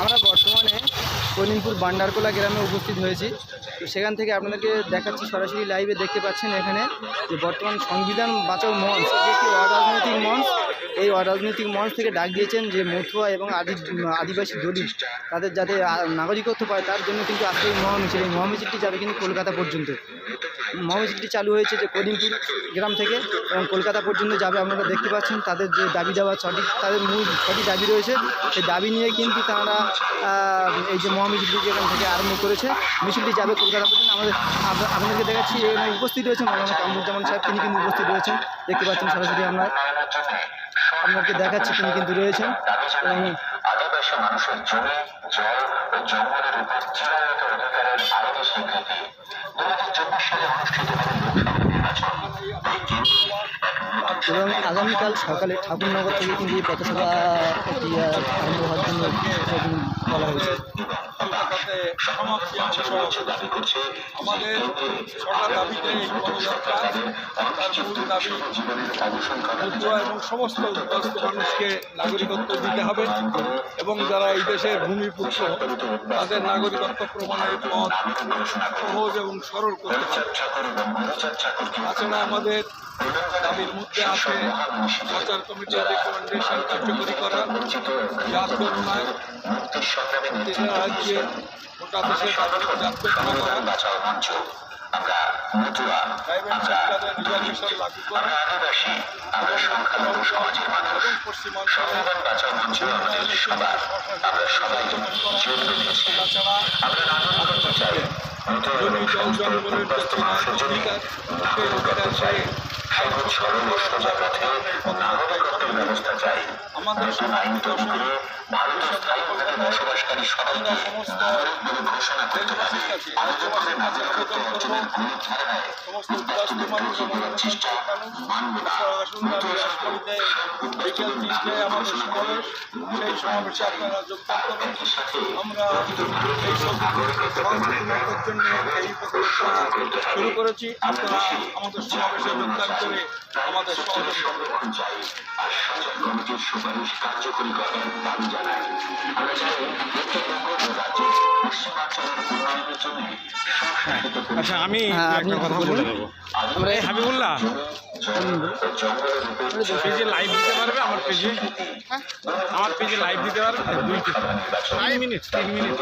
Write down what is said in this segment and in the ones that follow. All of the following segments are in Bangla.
আমরা বর্তমানে কলিমপুর বান্ডারকোলা গ্রামে উপস্থিত হয়েছি। তো সেখান থেকে আপনাদেরকে দেখাচ্ছি সরাসরি লাইভে দেখতে পাচ্ছেন এখানে যে বর্তমান সংবিধান বাঁচাও মঞ্চ এটি একটি অরাজনৈতিক মঞ্চ এই অরাজনৈতিক মঞ্চ থেকে ডাক দিয়েছেন যে মথুয়া এবং আদি, আদিবাসী দলিত, তাদের যাতে নাগরিকত্ব পায়, তার জন্য কিন্তু আজকে এই মহামিছিল এই মহামিছিলটি যাবে কিন্তু কলকাতা পর্যন্ত। মহামিছিলটি চালু হয়েছে যে করিমপুর গ্রাম থেকে এবং কলকাতা পর্যন্ত যাবে, আপনারা দেখতে পাচ্ছেন, তাদের যে দাবি দেওয়া, সঠিক, তাদের মূল সঠিক দাবি রয়েছে। সেই দাবি নিয়ে কিন্তু তারা এই যে মহামিছিলটি এখান থেকে আরম্ভ করেছে মিছিলটি যাবে কলকাতা পর্যন্ত। আমাদের আপনাদেরকে দেখাচ্ছি, এখানে উপস্থিত রয়েছেন মৌলানা কামরুজ্জামান সাহেব, তিনি কিন্তু উপস্থিত রয়েছেন। দেখতে পাচ্ছেন সরাসরি আমরা আপনাকে দেখাচ্ছি তিনি কিন্তু রয়েছেন। এবং আদিবাসী মানুষের জমি জল ও জঙ্গলের উপর চিরায়ত অধিকারের আইনি স্বীকৃতি। দু হাজার চব্বিশ সালে অনুষ্ঠিত হবে লোকসভা নির্বাচন। এই কেন্দ্রে এক নতুন এবং আগামীকাল সকালে ঠাকুরনগর থেকে কিন্তু এই পথসভা আরম্ভ হওয়ার জন্য বলা হয়েছে। আমাদের ছটা দাবিতে এই পদযাত্রা এবং সমস্ত মানুষকে নাগরিকত্ব দিতে হবে এবং যারা এই দেশের ভূমিপুত্র, তাদের নাগরিকত্ব প্রমাণের পথ সহজ এবং সরল করতে হবে। তাছাড়া আমাদের দাবির মধ্যে আছে প্রচার কমিটির রেকমেন্ডেশন কার্যকরী করা। যার সংগ্রামে প্রতিটা রাজ্যে গোটা দেশে আমরা মতুয়া আমরা লাগু করা। আমরা আদিবাসী আমরা সংখ্যালঘু সমাজের মানুষ সংবিধান বাঁচাও মঞ্চ আমাদের সবার আমরা সবাই জোর রেখেছি আমরা নাগরিকত্ব চাই জমি জল জঙ্গলের মানুষের জন্য চাই সহজ সরল ও সোজা পথে নাগরিকত্বের ব্যবস্থা চাই। আমাদের নতুন আইন তৈরি করে ভারতে স্থায়ীভাবে বসবাসকারী সবাইকে নাগরিক বলে ঘোষণা করতে হবে। আবেদন করে নাগরিকত্ব অর্জনের কোনো ধারণায় চেষ্টা মানব না। আসুন রাজবাড়িতে বিকেল তিনটায় আমাদের সমাবেশ সেই সমাবেশে আপনারা যোগদান করুন। আমরা এই সব সংস্কৃতির জন্য এই শুরু করেছি। আপনারা আমাদের সমাবেশে যোগদান করে আমাদের। সংরক্ষণ চাই। আর শাসক কমিটির সুপারিশ কার্যকরী করার দাবি জানাই। আমরা চাই উত্তরবঙ্গ ও পশ্চিমাঞ্চলের উন্নয়নের জন্য আচ্ছা আমি হ্যাঁ, একটা কথা বলে দেবো। আমরা এই হাবিবুল্লাহ পেজে লাইভ দিতে পারবে আমার পেজে আমার পেজে লাইভ দিতে পারবে? দুই তিন মিনিট তিন মিনিট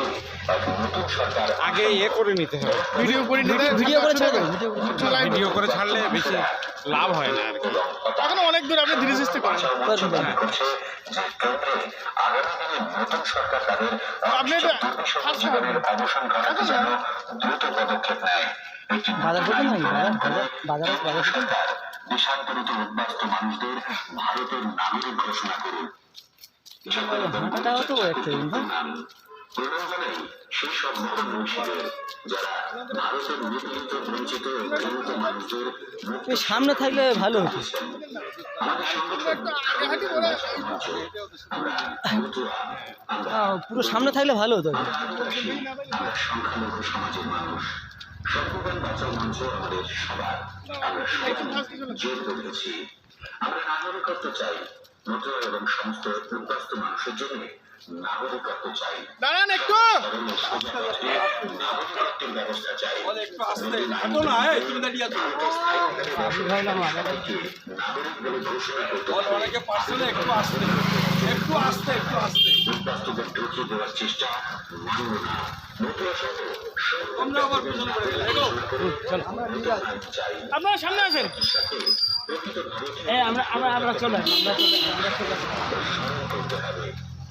আগে ইয়ে করে নিতে হবে। ভিডিও করে নিতে ভিডিও করে ছাড়বেন ভিডিও করে ছাড়লে বেশি লাভ হয় না আর কি। এখন অনেক দূর আপনি ধীরে সুস্থে করেন। যেন দ্রুত পদক্ষেপ নেয় বাজার বাজার বাজার বাজার বাজার সরকার দেশান্তরিত উদ্বাস্ত মানুষদের ভারতের নাগরিক ঘোষণা করুন। হ্যাঁ? প্রয়োজনে সেই সব মহান যারা ভারতের নিপীড়িত বঞ্চিত দলিত মানুষদের সামনে থাকলে ভালো হতো। পুরো সামনে থাকলে ভালো হতো। সংখ্যালঘু সমাজের মানুষ। সর্বজন বাঁচাও মঞ্চ আমাদের সবার। আমরা সবাই জোর রেখেছি আমরা নাগরিকত্ব চাই নতুন এবং সমস্ত উদ্বাস্ত মানুষের জন্য। নাগরিকত্ব দাঁড়ান একটু। একটু আসতে একটু আসতে আপনারা সামনে আসেন। ভারতীয় আমরা আমরা আমরা চলে আমরা চলে আমরা চলে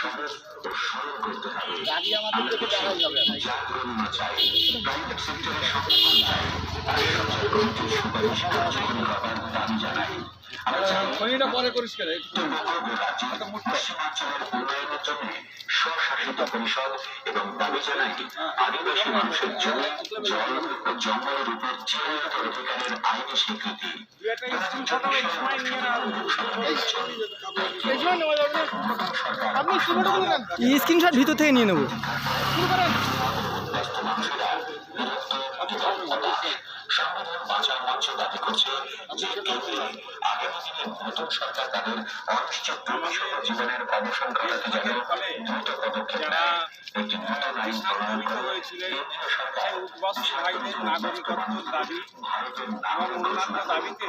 সহজ ও সরল করতে হবে জাগরণ চাই প্রাইভেট সেক্টরে সংরক্ষণ চাই। আর সচল কমিটির সুপারিশ কার্যকরী করার দাবি জানাই। আমরা পরে করিস কেন? একটু রাজ্যের পশ্চিমাঞ্চলের উন্নয়নের জন্য স্বশাসিত পরিষদ এবং দাবি জানাই আদিবাসী মানুষের জমি জল ও জঙ্গলের উপর চিরায়ত অধিকারের আইনি স্বীকৃতি স্ক্রিনশট ভিতর থেকে নিয়ে নেব। সংবিধান মঞ্চ দাবি করছে যে কেন্দ্রে আগামী দিনে নতুন সরকার তাদের অনিশ্চিত ভবিষ্যৎ জীবনের অবসান ঘটাতে যেন দ্রুত পদক্ষেপ নেয় একটি নতুন আইন প্রণয়ন করে হয়েছিলেন কেন্দ্রীয় সরকার ভাইদের নাগরিকত্ব দাবি ভারতের নাগরিকত্ব দাবিতে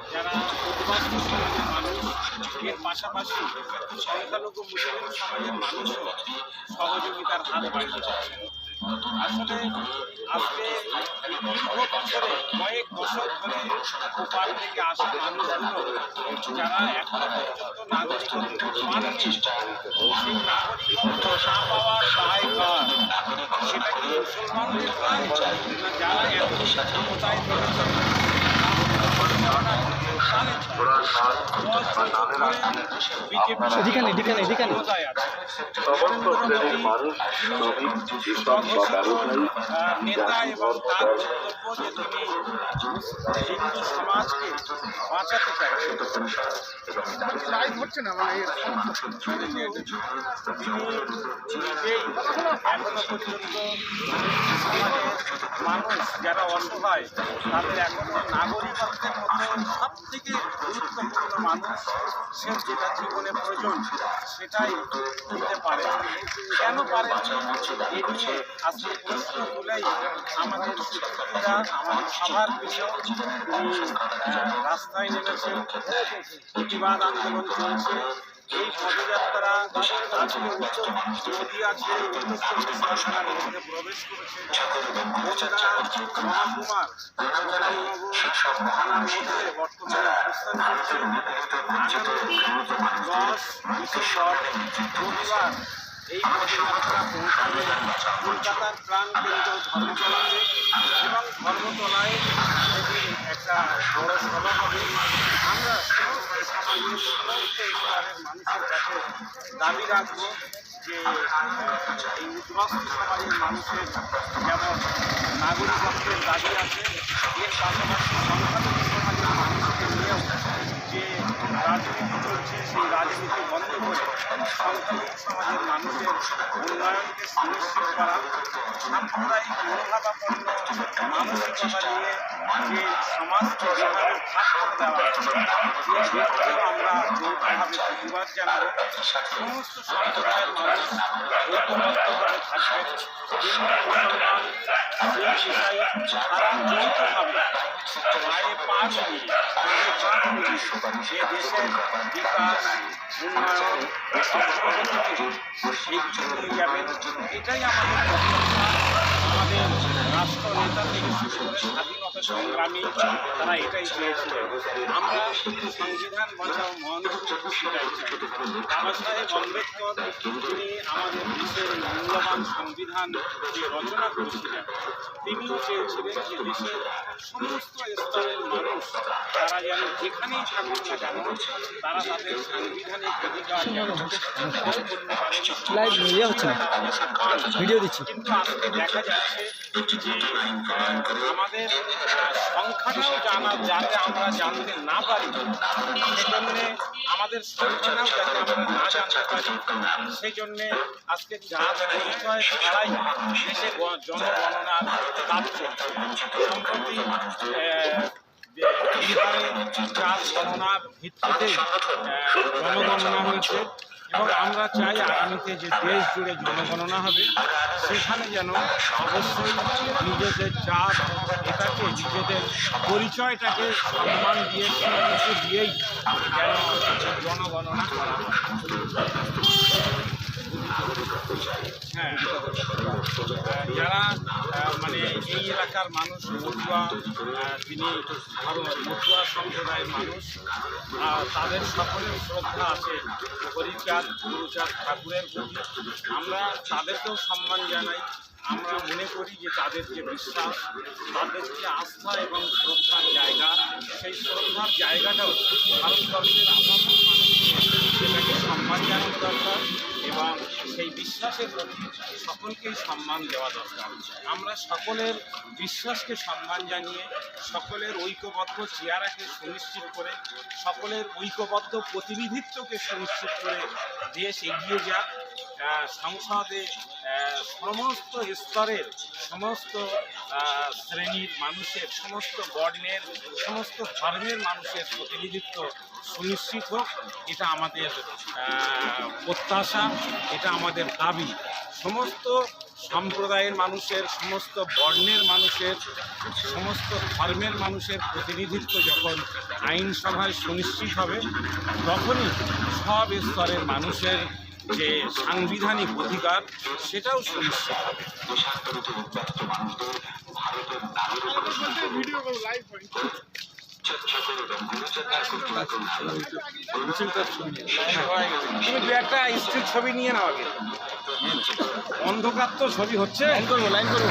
যারা মানুষ, এর পাশাপাশি সংখ্যালঘু মুসলিম সমাজের মানুষও সহযোগিতার হাত বাড়িয়ে আসলে কয়েক বছর ধরে ওপার থেকে আসা মানুষগুলো যারা এখনও পর্যন্ত নাগরিকত্ব দায় কার যারা এত ক্ষমতায় মানুষ শ্রমিক কৃষক বা সমাজকে না মানে মানুষ যারা অসহায় তাদের এখনও নাগরিকত্বের মতো সব থেকে গুরুত্বপূর্ণ মানুষ সে যেটা জীবনে প্রয়োজন সেটাই দিতে পারে। কেন পারে নিয়ে আজকে প্রশ্ন তুলেই আমাদের সুচিত্রা আমাদের সবার প্রিয় রাস্তায় নেমেছেন প্রতিবাদ আন্দোলন চলছে এই পদযাত্রা আজকে আছে উত্তর চব্বিশ মধ্যে প্রবেশ করেছে। মহাকুমার থানার মধ্যে বর্তমানে এই পদযাত্রা পৌঁছাবে কলকাতার প্রাণ কেন্দ্র ধর্মতলাতে এবং ধর্মতলায় একটা বড় সভা হবে আমরা মানুষের কাছে দাবি রাখব যে এই উদ্বাস্ত সমাজের মানুষের যেমন নাগরিকত্বের দাবি আছে এর পাশাপাশি সংখ্যালঘু সমাজের মানুষকে নিয়েও যে রাজনীতি চলছে সেই রাজনীতি বন্ধ করে সংখ্যালঘু সমাজের মানুষের উন্নয়নকে সুনিশ্চিত করা সাম্প্রদায়িক মনোভাবাপন্ন মানসিকতা নিয়ে যে সমাজকে যেভাবে ভাগ করে দেওয়া এই বিরুদ্ধেও আমরা যৌথভাবে প্রতিবাদ জানাব সমস্ত সম্প্রদায়ের মানুষ ঐক্যবদ্ধভাবে থাকবে হিন্দু মুসলমান শিখ ইসাই তারা যৌথভাবে পায়ে পা মিলিয়ে কাঁধে কাঁধ মিলিয়ে এ দেশের বিকাশ উন্নয়ন এগিয়ে নিয়ে আমাদের রাষ্ট্র নেতা থেকে স্বাধীনতা সংগ্রামী তারা এটাই চেয়েছিলেন আমরা সংবিধান বাঁচাও মঞ্চ সেটাই চাই। বাবা সাহেব আম্বেদকর তিনি আমাদের দেশের মূল্যবান সংবিধান যে রচনা করেছিলেন। তিনিও চেয়েছিলেন যে দেশের সমস্ত স্তরের মানুষ তারা যেন যেখানেই থাকুক না কেন তারা তাদের সাংবিধানিক অধিকার যেন লাইভ হচ্ছে ভিডিও দিচ্ছি। কিন্তু আজকে দেখা যাচ্ছে যে আমাদের সংখ্যাটাও জানা যাতে আমরা জানতে না পারি, সেজন্যে আমাদের সংখ্যাটাও যাতে আমরা না জানতে পারি সেই জন্যে আজকে জাত পরিচয় ছাড়াই দেশে জনগণনার কাজ সম্প্রতি বিহারে জাত গণনার ভিত্তিতে জনগণনা হয়েছে এবং আমরা চাই আগামীতে যে দেশ জুড়ে জনগণনা হবে, সেখানে যেন অবশ্যই নিজেদের জাত এটাকে নিজেদের পরিচয়টাকে সম্মান দিয়ে দিয়েই যেন জনগণনা করা হয়। যারা মানে এই এলাকার মানুষ, মতুয়া তিনি মতুয়া সম্প্রদায়ের মানুষ তাদের সকলের শ্রদ্ধা আছে হরিচাঁদ গুরুচাঁদ ঠাকুরের প্রতি। আমরা তাদেরকেও সম্মান জানাই। আমরা মনে করি যে তাদের যে বিশ্বাস, তাদের যে আস্থা এবং শ্রদ্ধার জায়গা, সেই শ্রদ্ধার জায়গাটাও ভারতবর্ষের আপামর মানুষকে সেটাকে সম্মান জানানো দরকার এবং সেই বিশ্বাসের প্রতি সকলকেই সম্মান দেওয়া দরকার। আমরা সকলের বিশ্বাসকে সম্মান জানিয়ে, সকলের ঐক্যবদ্ধ চেয়ারাকে সুনিশ্চিত করে, সকলের ঐক্যবদ্ধ প্রতিনিধিত্বকে সুনিশ্চিত করে দেশ এগিয়ে যাক। সংসদে সমস্ত স্তরের সমস্ত শ্রেণির মানুষের, সমস্ত বর্ণের, সমস্ত ধর্মের মানুষের প্রতিনিধিত্ব সুনিশ্চিত হোক, এটা আমাদের প্রত্যাশা, এটা আমাদের দাবি। সমস্ত সম্প্রদায়ের মানুষের, সমস্ত বর্ণের মানুষের, সমস্ত ধর্মের মানুষের প্রতিনিধিত্ব যখন আইনসভায় সুনিশ্চিত হবে, তখনই সব স্তরের মানুষের যে সাংবিধানিক অধিকার, সেটাও সুনিশ্চিত একটা ছবি নিয়ে নাও অন্ধকার তো ছবি হচ্ছে। লাইন করব।